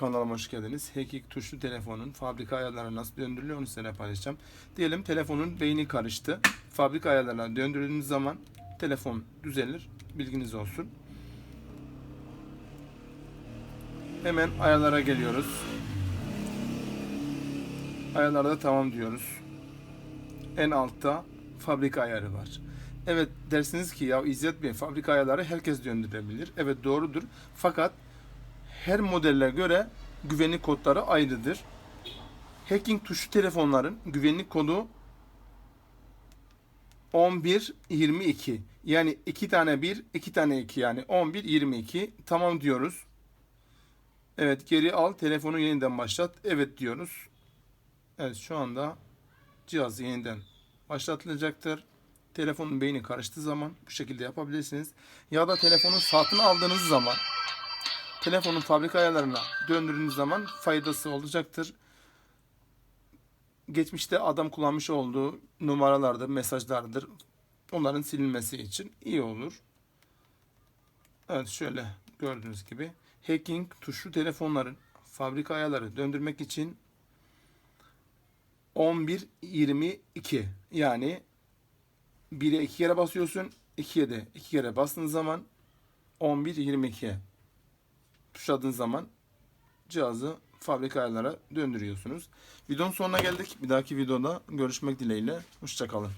Kanalıma hoş geldiniz. Hacking tuşlu telefonun fabrika ayarlarına nasıl döndürülüyor onu size paylaşacağım. Diyelim telefonun beyni karıştı. Fabrika ayarlarına döndürdüğünüz zaman telefon düzelir. Bilginiz olsun. Hemen ayarlara geliyoruz. Ayarlarda tamam diyoruz. En altta fabrika ayarı var. Evet dersiniz ki ya İzzet Bey fabrika ayarları herkes döndürebilir. Evet doğrudur. Fakat her modelle göre güvenlik kodları ayrıdır. Hacking tuşu telefonların güvenlik kodu 1122. Yani iki tane 1, iki tane 2 yani 1122. Tamam diyoruz. Evet geri al telefonu yeniden başlat. Evet diyoruz. Evet şu anda cihaz yeniden başlatılacaktır. Telefonun beyni karıştığı zaman bu şekilde yapabilirsiniz. Ya da telefonun saatini aldığınız zaman telefonun fabrika ayarlarına döndürdüğünüz zaman faydası olacaktır. Geçmişte adam kullanmış olduğu numaralardır, mesajlardır. Onların silinmesi için iyi olur. Evet şöyle gördüğünüz gibi hacking tuşlu telefonların fabrika ayarları döndürmek için 11-22 yani 1'e 2 kere basıyorsun 2'ye de 2 kere bastığın zaman 11-22'ye tuşladığın zaman cihazı fabrika ayarlara döndürüyorsunuz. Videonun sonuna geldik. Bir dahaki videoda görüşmek dileğiyle. Hoşçakalın.